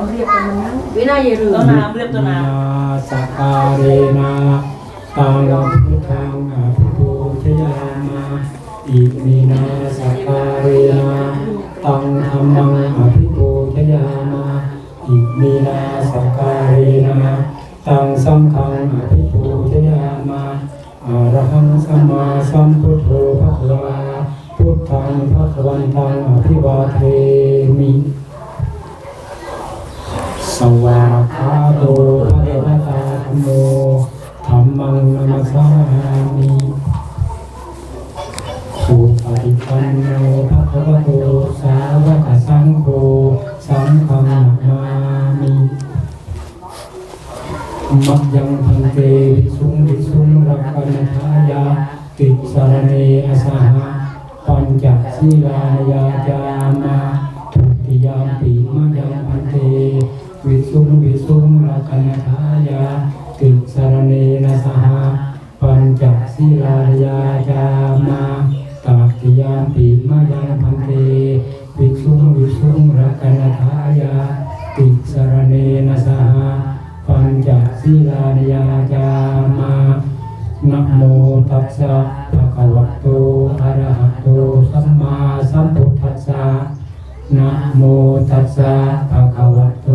ต้องเรียกกันมันนั่งวินัยเรือต้นน้ำเรียบต้นน้สกการเรนะตังพุทธังอภิปูชยามาอิมินาสักการเรนะตังธรรมังอภิปูชยามาอิมินาสักการเรนะตังสังฆังอภิปูชยามาอระหังสัมมาสัมพุทโธภะคะวาพุทธังภะคะวันตังอภิวาเทมิ ปันโนภะคะวะโตสาวกสังโฆสังฆนามามิมัจยังพันเตวิสุงวิสุงรักขันธายาติสรเนอสหะปัญจศีลายาจามาทุติยามปิมัจยังพันเตวิสุงวิสุงรักขันธายาติสรเนนะสหะปัญจศีลายา นะสหะปัญจศีลายาจามานะโมตัสสะภะคะวะโตอะระหะโตสัมมาสัมพุทธัสสะนะโมตัสสะภะคะวะโต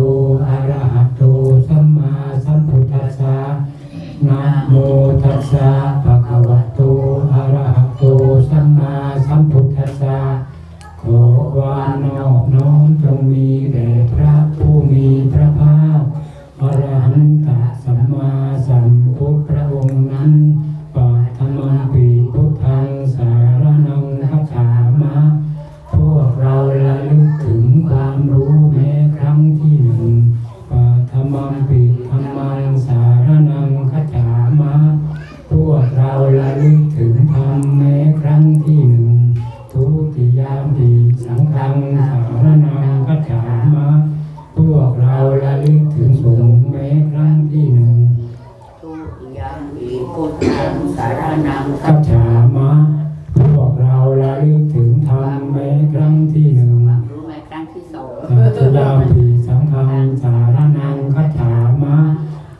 ร พุทธังสารนังคัจฉามะพวกเราระลึกถึงธรรมแม้ครั้งที่หนึ่งรู้ไหมครั้งที่สองสัจยามปีสังฆังสารนังคัจฉามะ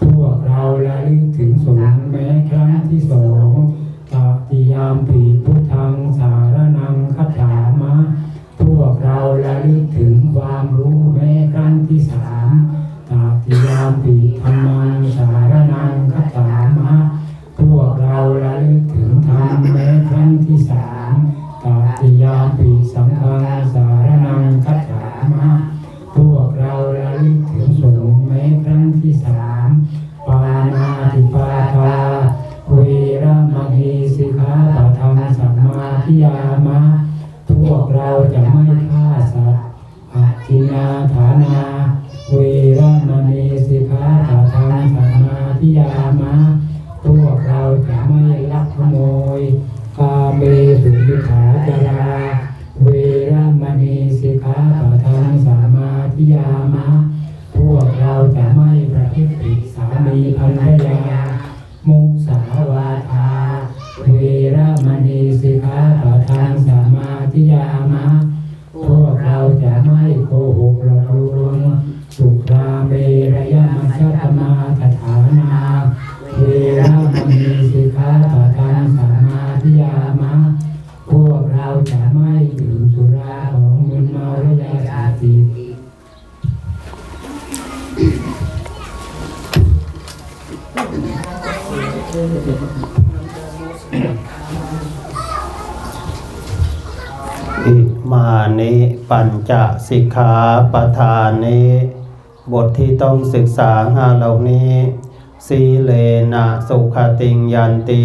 พวกเราระลึกถึงสงฆ์แม้ครั้งที่สองตติยามปีพุทธังสารนังคัจฉามะพวกเราระลึกถึงความรู้ ติยามปีสังฆังสารนังคัจฉามะพวกเราระลึกถึงสงฆ์แม้ครั้งที่สามปานาติปาทาเวระมณีสิกขาปะทังสัมมาทิยามะพวกเราจะไม่ฆ่าสัตว์อทินาฐานา เวระมณีสิกขาปะทังสัมมาทิยามะ ยามะ พวกเราจะไม่ประพฤติผิดสามีภรรยา มุสาวาทา เวระมณีสิกขาปะทางส อิมานิปัญจสิกขาปทานนิบทที่ต้องศึกษาห้าเหล่านี้สีเลนะสุขติงยันตี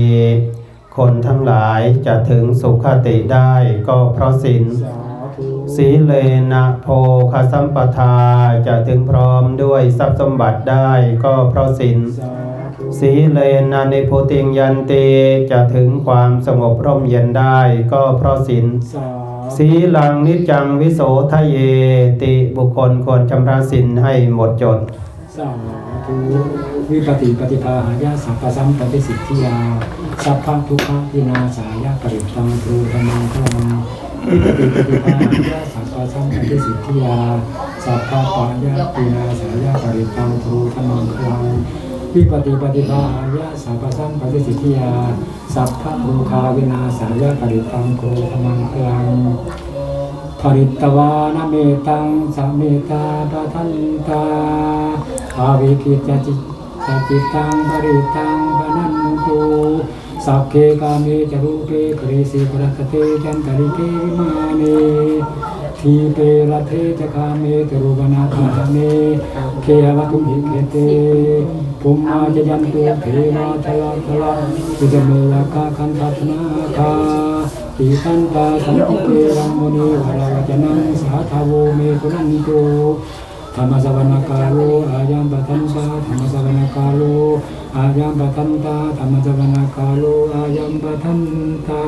คนทั้งหลายจะถึงสุขติได้ก็เพราะศีลสาธุสีเลนะโภคสัมปทาจะถึงพร้อมด้วยทรัพย์สมบัติได้ก็เพราะศีล สาธุสีเลนะนิพุติงยันตีจะถึงความสงบร่มเย็นได้ก็เพราะศีลสาธุสีลังนิจจังวิโสทะเยติบุคคลควรชำระสินให้หมดจดสาธุวิปติปฏิภาหายาสัพพสัมปติสิทธิยาสัพพะทุกขะพินาสายาปริตังครูธรรมังพระมังวิปติปฏิภาหายาสัพพสัมปติสิทธิยาสัพพะปายาปินาสายาปริตังทูธมังคลัง วิปฏิปฏิภาญาสัพพะสัมปติสิทธิยา สัพพะบุคาวินาสายาปริตังโคธมังคลังภริตวานเมตังสะเมตาปะทันตาอาวิกิจจิจจิตังปริตังปนันตุสัพเพกาเมจรูปเปกเรสิปรัตเตจันตริเกวิมาเน ทีเปรัตเทจคาเมตรูปนาคาเมเคหวตุมิเคเตภุมมาจยันตุเทวาชลาชลาสุจเมยกาคันทัตนาคาติสันตาสันติเกรังมุนีวราวจนังสาธาโวเมตุนันโตธรรมสวรรคาโลอายังปะทันตาธรรมสวรรคาโลอายังปะทันตาธรรมสวรรคาโลอายังปะทันตา